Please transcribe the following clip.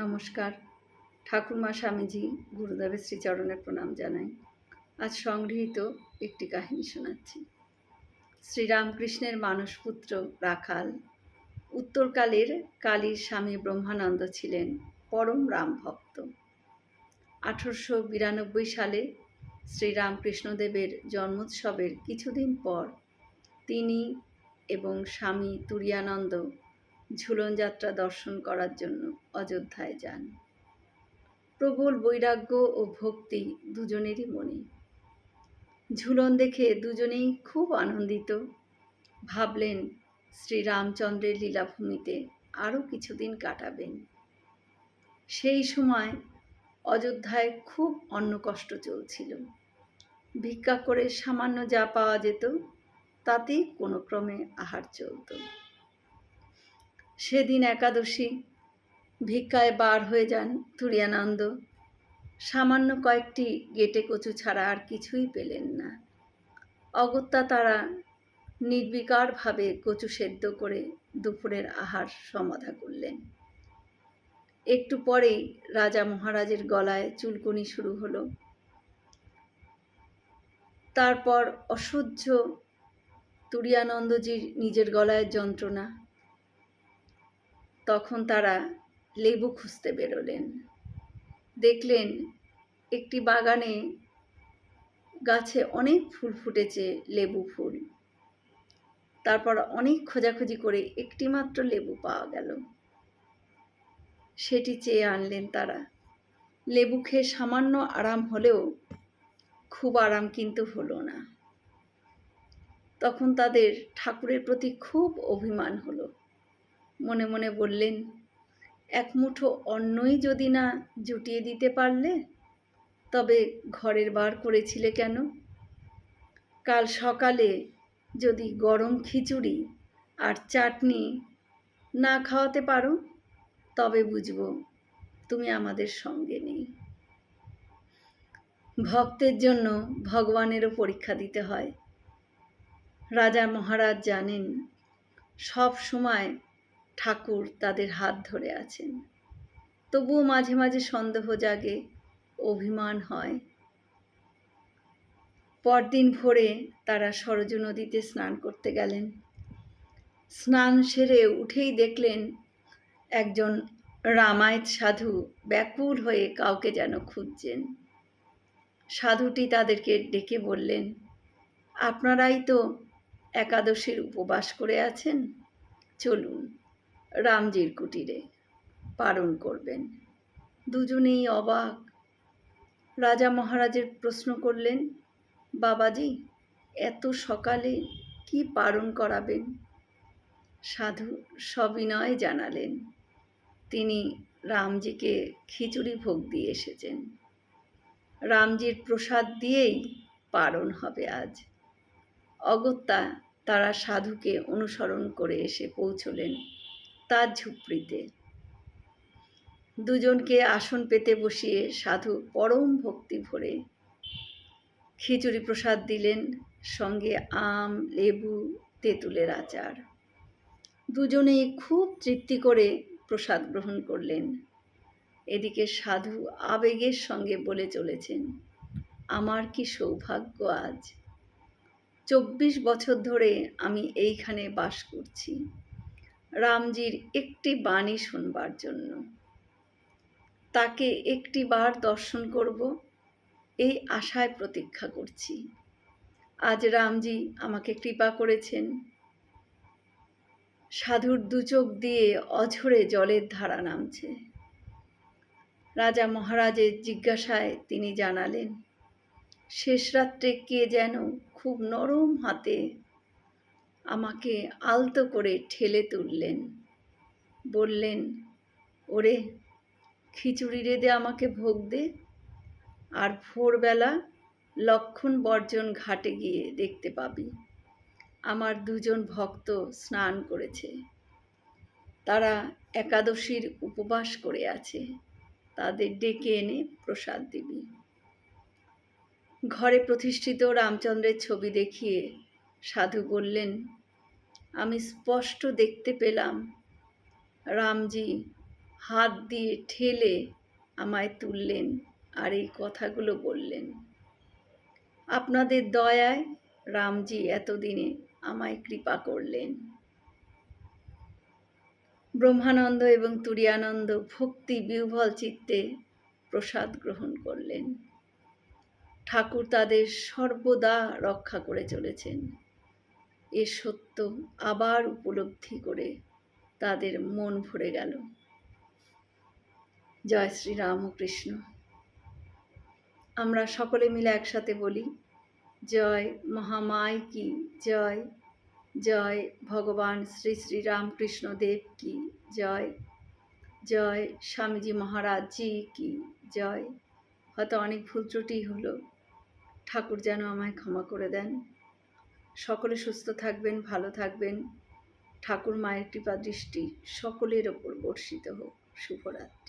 নমস্কার। ঠাকুরমা স্বামীজি গুরুদেবের শ্রীচরণে প্রণাম জানাই। আজ সংগৃহীত একটি কাহিনী শোনাচ্ছি। শ্রীরামকৃষ্ণের মানসপুত্র রাখাল, উত্তরকালের কালীর স্বামী ব্রহ্মানন্দ ছিলেন পরম রাম ভক্ত। আঠারোশো বিরানব্বই সালে শ্রীরামকৃষ্ণদেবের জন্মোৎসবের কিছুদিন পর তিনি এবং স্বামী তুরিয়ানন্দ ঝুলন যাত্রা দর্শন করার জন্য অযোধ্যায় যান। প্রবল বৈরাগ্য ও ভক্তি দুজনেরই মনে। ঝুলন দেখে দুজনেই খুব আনন্দিত। ভাবলেন, শ্রীরামচন্দ্রের লীলাভূমিতে আরও কিছুদিন কাটাবেন। সেই সময় অযোধ্যায় খুব অন্নকষ্ট চলছিল। ভিক্ষা করে সামান্য যা পাওয়া যেত, তাতেই কোনো ক্রমে আহার চলতো। সেদিন একাদশী। ভিক্ষায় বার হয়ে যান তুরিয়ানন্দ। সামান্য কয়েকটি গেটে কচু ছাড়া আর কিছুই পেলেন না। অগত্যা তারা নির্বিকারভাবে কচু সেদ্ধ করে দুপুরের আহার সমাধা করলেন। একটু পরেই রাজা মহারাজের গলায় চুলকুনি শুরু হলো। তারপর অসহ্য তুরিয়ানন্দজির নিজের গলায় যন্ত্রণা তখন তারা লেবু খুঁজতে বেরোলেন। দেখলেন একটি বাগানে গাছে অনেক ফুল ফুটেছে লেবু ফুল। তারপর অনেক খোঁজাখুঁজি করে একটি মাত্র লেবু পাওয়া গেল। সেটি চেয়ে আনলেন তারা। লেবু খেয়ে সামান্য আরাম হলেও খুব আরাম কিন্তু হলো না। তখন তাদের ঠাকুরের প্রতি খুব অভিমান হলো। মনে মনে বললেন, এক মুঠো অন্নই যদি না জুটিয়ে দিতে পারলে, তবে ঘরের বার করেছিলে কেন? কাল সকালে যদি গরম খিচুড়ি আর চাটনি না খাওয়াতে পারো, তবে বুঝব তুমি আমাদের সঙ্গে নেই। ভক্তের জন্য ভগবানেরও পরীক্ষা দিতে হয়। রাজা মহারাজ জানেন, সব সময় ঠাকুর তাদের হাত ধরে আছেন। তবুও মাঝে মাঝে সন্দেহ জাগে, অভিমান হয়। পরদিন ভোরে তারা সরজ নদীতে স্নান করতে গেলেন। স্নান সেরে উঠেই দেখলেন একজন রামায়ত সাধু ব্যাকুল হয়ে কাউকে যেন খুঁজছেন। সাধুটি তাদেরকে ডেকে বললেন, আপনারাই তো একাদশীর উপবাস করে আছেন, চলুন। রামজির কুটিরে পালন করবেন। দুজনেই অবাক। রাজা মহারাজের প্রশ্ন করলেন, বাবাজি, এত সকালে কি পালন করাবেন? সাধু সবিনয় জানালেন, তিনি রামজিকে খিচুড়ি ভোগ দিয়ে এসেছেন। রামজির প্রসাদ দিয়েই পালন হবে আজ। অগত্যা তারা সাধুকে অনুসরণ করে এসে পৌঁছলেন। তার ঝুপড়িতে। দুজনকে আসন পেতে বসিয়ে সাধু পরম ভক্তি ভরে খিচুড়ি প্রসাদ দিলেন সঙ্গে আম, লেবু, তেঁতুলের আচার। দুজনেই খুব তৃপ্তি করে প্রসাদ গ্রহণ করলেন। এদিকে সাধু আবেগের সঙ্গে বলে চলেছেন, আমার কি সৌভাগ্য আজ? চব্বিশ বছর ধরে আমি এইখানে বাস করছি। রামজির একটি বাণী শুনবার জন্য। তাকে একটি বার দর্শন করব, এই আশায় প্রতীক্ষা করছি। আজ রামজি আমাকে কৃপা করেছেন। সাধুর দুচোখ দিয়ে অঝরে জলের ধারা নামছে। রাজা মহারাজের জিজ্ঞাসায় তিনি জানালেন, শেষ রাত্রে কে যেন খুব নরম হাতে আমাকে আলতো করে ঠেলে তুললেন। বললেন, ওরে, খিচুড়ি রেঁধে আমাকে ভোগ দে। আর ভোরবেলা লক্ষণ বর্জন ঘাটে গিয়ে দেখতে পাবি। আমার দুজন ভক্ত স্নান করেছে। তারা একাদশীর উপবাস করে আছে। তাদের ডেকে এনে প্রসাদ দিবি। ঘরে প্রতিষ্ঠিত রামচন্দ্রের ছবি দেখিয়ে সাধু বললেন, আমি স্পষ্ট দেখতে পেলাম। রামজি হাত দিয়ে ঠেলে আমায় তুললেন আর এই কথাগুলো বললেন। আপনাদের দয়ায় রামজি এতদিনে আমায় কৃপা করলেন। ব্রহ্মানন্দ এবং তুরিয়ানন্দ ভক্তি বিহ্বল চিত্তে প্রসাদ গ্রহণ করলেন। ঠাকুর তাদের সর্বদা রক্ষা করে চলেছেন। এ সত্য আবার উপলব্ধি করে তাদের মন ভরে গেল। জয় শ্রী রামকৃষ্ণ আমরা সকলে মিলে একসাথে বলি, জয় মহামায় কি, জয় জয় ভগবান শ্রী শ্রী রামকৃষ্ণ দেব কি, জয় জয় স্বামীজি মহারাজ জি কি, জয়। হয়তো অনেক ভুল ত্রুটি হলো, ঠাকুর যেন আমায় ক্ষমা করে দেন। সকলে সুস্থ থাকবেন ভালো থাকবেন। ঠাকুর মায়ের কৃপা দৃষ্টি সকলের ওপর বর্ষিত হোক। শুভরাত্রি।